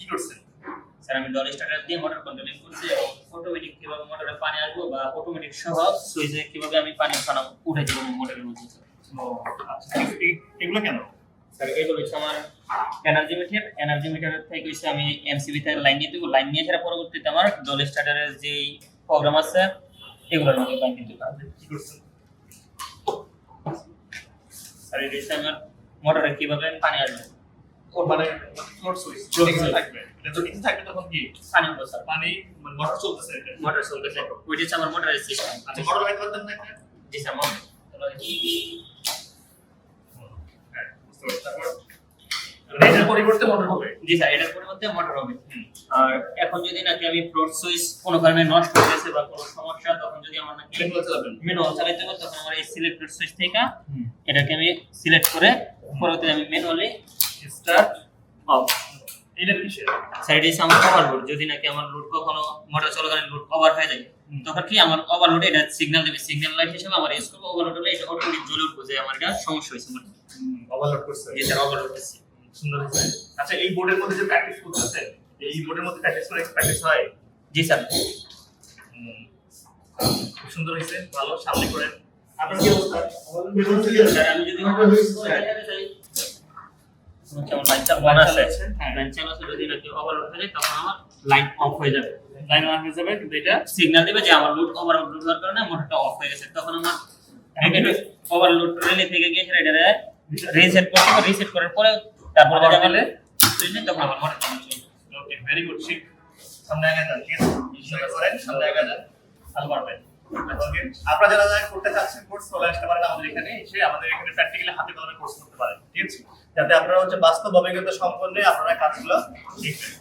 কি করছেন স্যার আমি ডল স্টার্টার দিয়ে মোটর কন্ট্রোলিং করছি এবং অটোমেটিক কীভাবে মোটরে পানি আসব বা অটোমেটিক সহ সুইচে কীভাবে আমি পানি উঠানো উঠে দিব মোটরের মধ্যে আচ্ছা এগুলো কেন? স্যার এগুলো হচ্ছে আমার এনার্জি মিটার এনার্জি মিটারের থেকে হচ্ছে আমি এমসিবি থেকে লাইন নিয়ে দেবো। লাইন নিয়ে সেটা পরবর্তীতে আমার ডল স্টার্টারের যে প্রোগ্রাম আছে এগুলোর মধ্যে লাইন দিতে পারবে স্যার এটা হচ্ছে আমার মোটরে কীভাবে পানি আসবে। ওর ফ্লোর সুইচ Floor নিচে switch। থাকবে। এটা তো নিচে থাকবে তখন কি? পানি স্যার পানি মোটর চলতেছে এটা। মোটর চলতেছে ওইটা হচ্ছে আমার মোটরের সিস্টেম আচ্ছা মোটর লাগাতে পারতেন না জি স্যার মোটর বুঝতে পারছি। তারপর এটার পরিবর্তে মোটর হবে? জি স্যার এটার পরিবর্তে মোটর হবে। আর এখন যদি নাকি আমি ফ্লোর সুইচ কোনো কারণে নষ্ট হয়ে গেছে বা কোনো সমস্যা তখন যদি আমার নাকি চালাবেন। ম্যানুয়াল চালাতে হবে তখন আমার এই সিলেক্টেড সুইচ থেকে এটাকে আমি সিলেক্ট করে পরবর্তীতে আমি ম্যানুয়ালি স্টার্ট অফ কিসের? আমার ওভারলোড যদি নাকি আমার লোড কখনো মোটর চলাকালীন লোড ওভার হয়ে যায় তখন কি আমার ওভারলোড এটা সিগন্যাল দেবে? সিগন্যাল লাইট হিসেবে আমার ইউজ করব ওভারলোড হলে এটা অটোমেটিক জ্বলে উঠবে যে আমার এটা সমস্যা হয়েছে মোটর ওভারলোড করছে। স্যার ওভারলোড হচ্ছে সুন্দর হয়েছে। আচ্ছা এই বোর্ডের মধ্যে যে প্র্যাকটিস করতেছেন এই বোর্ডের মধ্যে প্র্যাকটিস করে প্র্যাকটিস হয়? জি স্যার খুব সুন্দর হয়েছে ভালো সামনে করেন। আপনার কি অবস্থা? আমি যদি লাইন চালু আছে। লাইন চালু আছে? যদি নাকি ওভারলোড হয়ে যায় তখন আমার লাইন অফ হয়ে যাবে। লাইন অন হয়ে যাবে কিন্তু এটা সিগন্যাল দিবে যে আমার লোড ওভারলোড হওয়ার কারণে মোটরটা অফ হয়ে গেছে। তখন আমার ওভারলোড রিলে থেকে গিয়ে সেটা রিসেট করতে হবে। রিসেট করার পরে তারপরে আবার যদি আমার সুইচে তখন আমার মোটর চালু ওকে ভেরি গুড শিখ সামনে আগে যান ঠিক আছে? সুন্দর করেন সামনে আগে যান আপনারা যারা যারা করতে চাচ্ছেন কোর্স চলে আসতে পারেন আমাদের এখানে। এসে আমাদের এখানে প্র্যাকটিক্যালি হাতে কলমে কোর্স করতে পারেন। ঠিক আছে? যাতে আপনারা হচ্ছে বাস্তব অভিজ্ঞতা সম্পন্ন আপনারা কাজগুলো শিখবেন।